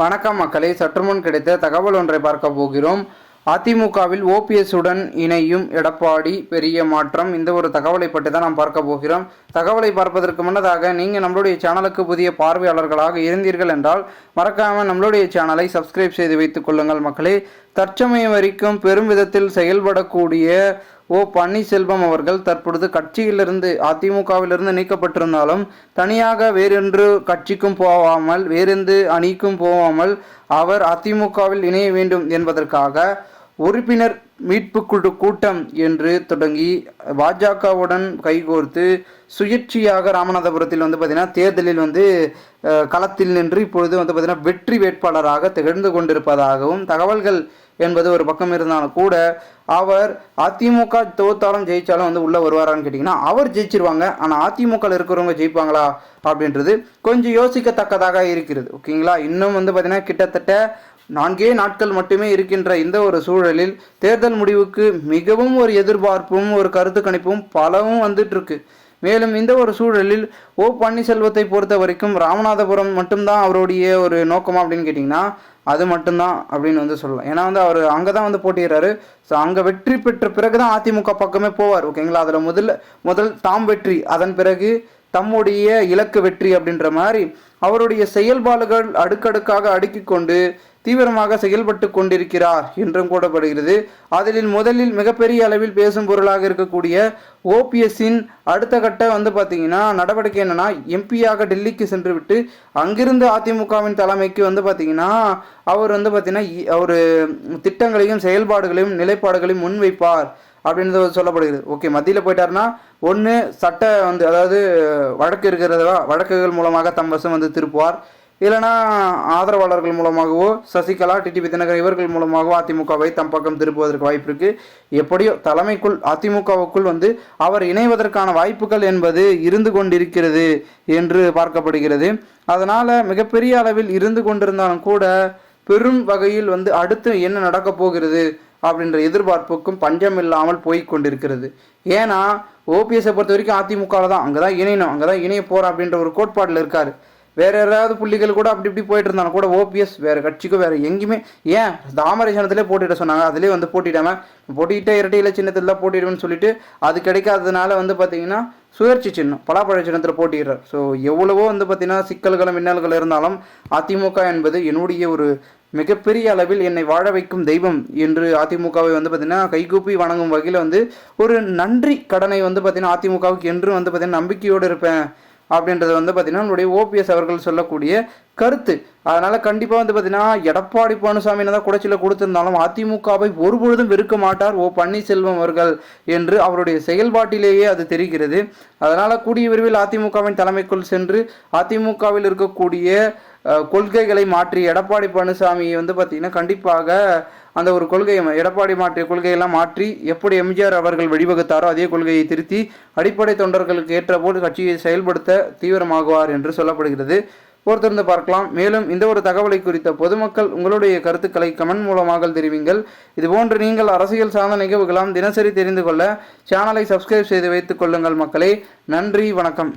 வணக்கம் மக்களே. சற்றுமுன் கிடைத்த தகவல் ஒன்றை பார்க்க போகிறோம். அதிமுகவில் ஓபிஎஸ் உடன் இணையும் எடப்பாடி பெரிய மாற்றம் இந்த ஒரு தகவலை பற்றி தான் நாம் பார்க்க போகிறோம். தகவலை பார்ப்பதற்கு முன்னதாக நீங்கள் நம்மளுடைய சேனலுக்கு புதிய பார்வையாளர்களாக இருந்தீர்கள் என்றால் மறக்காமல் நம்மளுடைய சேனலை சப்ஸ்கிரைப் செய்து வைத்துக் கொள்ளுங்கள் மக்களே. தற்சமயம் வரைக்கும் பெரும் விதத்தில் செயல்படக்கூடிய ஓ பன்னீர்செல்வம் அவர்கள் தற்பொழுது கட்சியிலிருந்து அதிமுகவிலிருந்து நீக்கப்பட்டிருந்தாலும் தனியாக வேறொன்று கட்சிக்கும் போகாமல் வேறெந்து அணிக்கும் போகாமல் அவர் அதிமுகவில் இணைய வேண்டும் என்பதற்காக உறுப்பினர் மீட்பு குழு கூட்டம் என்று தொடங்கி பாஜகவுடன் கைகோர்த்து சுயேட்சையாக ராமநாதபுரத்தில் வந்து பார்த்திங்கன்னா தேர்தலில் வந்து களத்தில் நின்று இப்பொழுது வந்து பார்த்திங்கன்னா வெற்றி வேட்பாளராக திகழ்ந்து கொண்டிருப்பதாகவும் தகவல்கள் என்பது ஒரு பக்கம் இருந்தாலும் கூட அவர் அதிமுக தோத்தாலும் ஜெயித்தாலும் வந்து உள்ளே வருவாரான்னு கேட்டிங்கன்னா அவர் ஜெயிச்சிருவாங்க. ஆனால் அதிமுகவில் இருக்கிறவங்க ஜெயிப்பாங்களா? அப்படின்றது கொஞ்சம் யோசிக்கத்தக்கதாக இருக்கிறது. ஓகேங்களா? இன்னும் வந்து பார்த்திங்கன்னா கிட்டத்தட்ட நான்கே நாட்கள் மட்டுமே இருக்கின்ற இந்த ஒரு சூழலில் தேர்தல் முடிவுக்கு மிகவும் ஒரு எதிர்பார்ப்பும் ஒரு கருத்து கணிப்பும் பலவும் வந்துட்டுருக்கு. மேலும் இந்த ஒரு சூழலில் ஓ பன்னீர்செல்வத்தை பொறுத்த வரைக்கும் ராமநாதபுரம் மட்டும்தான் அவருடைய ஒரு நோக்கமா அப்படின்னு கேட்டிங்கன்னா அது மட்டும்தான் அப்படின்னு வந்து சொல்லலாம். ஏன்னா வந்து அவர் அங்கே தான் வந்து போட்டிடுறாரு ஸோ அங்கே வெற்றி பெற்ற பிறகு தான் அதிமுக பக்கமே போவார். ஓகேங்களா? அதில் முதல்ல முதல் தாம் வெற்றி. அதன் பிறகு தம்முடைய இலக்கு வெற்றி அப்படின்ற மாதிரி அவருடைய செயல்பாடுகள் அடுக்கடுக்காக அடுக்கிக் கொண்டு தீவிரமாக செயல்பட்டு கொண்டிருக்கிறார் என்றும் கூறப்படுகிறது. அதில் முதலில் மிகப்பெரிய அளவில் பேசும் பொருளாக இருக்கக்கூடிய ஓபிஎஸ்ஸின் அடுத்த கட்ட வந்து பார்த்தீங்கன்னா நடவடிக்கை என்னென்னா எம்பியாக டெல்லிக்கு சென்று விட்டு அங்கிருந்து அதிமுகவின் தலைமைக்கு வந்து பார்த்தீங்கன்னா அவர் வந்து பார்த்தீங்கன்னா இ- அவர் திட்டங்களையும் செயல்பாடுகளையும் நிலைப்பாடுகளையும் முன்வைப்பார். அப்படின்றது சொல்லப்படுகிறது. ஓகே மத்தியில் போயிட்டாருன்னா ஒன்று சட்ட வந்து அதாவது வழக்கு இருக்கிறதா வழக்குகள் மூலமாக தம் வசம் வந்து திருப்புவார். இல்லைனா ஆதரவாளர்கள் மூலமாகவோ சசிகலா டிடிபி தினகரன் இவர்கள் மூலமாகவோ அதிமுகவை தம் பக்கம் திருப்புவதற்கு வாய்ப்பு இருக்குது எப்படியோ தலைமைக்குள் அதிமுகவுக்குள் வந்து அவர் இணைவதற்கான வாய்ப்புகள் என்பது இருந்து கொண்டிருக்கிறது என்று பார்க்கப்படுகிறது. அதனால் மிகப்பெரிய அளவில் இருந்து கொண்டிருந்தாலும் கூட பெரும் வகையில் வந்து அடுத்து என்ன நடக்கப் போகிறது அப்படின்ற எதிர்பார்ப்புக்கும் பஞ்சம் இல்லாமல் போய் கொண்டிருக்கிறது ஏன்னா ஓபிஎஸ்ஸை பொறுத்த வரைக்கும் அதிமுகவில் தான். அங்கே தான் இணையணும். அங்கே தான் இணைய போகிறோம் அப்படின்ற ஒரு கோட்பாடில் இருக்கார். வேறு யாராவது புள்ளிகள் கூட அப்படி இப்படி போயிட்டு இருந்தாலும் கூட ஓபிஎஸ் வேறு கட்சிக்கோ வேறு எங்கேயுமே ஏன்? தாமரை சனத்திலே போட்டிட சொன்னாங்க. அதிலே வந்து போட்டிடாம போட்டிக்கிட்டே இரட்டையில சின்னத்தில் தான் போட்டிடுவேன்னு சொல்லிட்டு அது கிடைக்காததுனால வந்து பார்த்தீங்கன்னா சுயற்சி சின்னம். பலாப்பழ சின்னத்தில் போட்டிடுறார் ஸோ எவ்வளவோ வந்து பார்த்தீங்கன்னா சிக்கல்களும் மின்னல்கள் இருந்தாலும் அதிமுக என்பது என்னுடைய ஒரு மிகப்பெரிய அளவில் என்னை வாழ வைக்கும் தெய்வம் என்று அதிமுகவை வந்து பார்த்தீங்கன்னா கைகூப்பி வணங்கும் வகையில் வந்து ஒரு நன்றி கடனை வந்து பார்த்தீங்கன்னா அதிமுகவுக்கு என்றும் வந்து பார்த்தீங்கன்னா நம்பிக்கையோடு இருப்பேன். அப்படின்றது வந்து பார்த்தீங்கன்னா நம்மளுடைய ஓபிஎஸ் அவர்கள் சொல்லக்கூடிய கருத்து. அதனால கண்டிப்பாக வந்து பார்த்தீங்கன்னா எடப்பாடி பழனிசாமி தான் குடைச்சில கொடுத்திருந்தாலும் அதிமுகவை ஒருபொழுதும் வெறுக்க மாட்டார் ஓ பன்னீர்செல்வம் அவர்கள் என்று அவருடைய செயல்பாட்டிலேயே அது தெரிகிறது. அதனால கூடிய விரைவில் அதிமுகவின் தலைமைக்குள் சென்று அதிமுகவில் இருக்கக்கூடிய கொள்கைகளை மாற்றி எடப்பாடி பழனிசாமி வந்து பார்த்தீங்கன்னா கண்டிப்பாக அந்த ஒரு கொள்கையை எடப்பாடி மாற்றிய கொள்கையெல்லாம் மாற்றி எப்படி எம்ஜிஆர் அவர்கள் வழிவகுத்தாரோ அதே கொள்கையை திருத்தி அடிப்படை தொண்டர்களுக்கு ஏற்றபோது கட்சியை செயல்படுத்த தீவிரமாகுவார் என்று சொல்லப்படுகிறது. பொறுத்திருந்து பார்க்கலாம். மேலும் இந்த ஒரு தகவலை குறித்த பொதுமக்கள் உங்களுடைய கருத்துக்களை கமெண்ட் மூலமாக தெரிவிங்கள். இதுபோன்று நீங்கள் அரசியல் சார்ந்த நிகழ்வுகளாம் தினசரி தெரிந்து கொள்ள சேனலை சப்ஸ்கிரைப் செய்து வைத்துக் கொள்ளுங்கள் மக்களே. நன்றி வணக்கம்.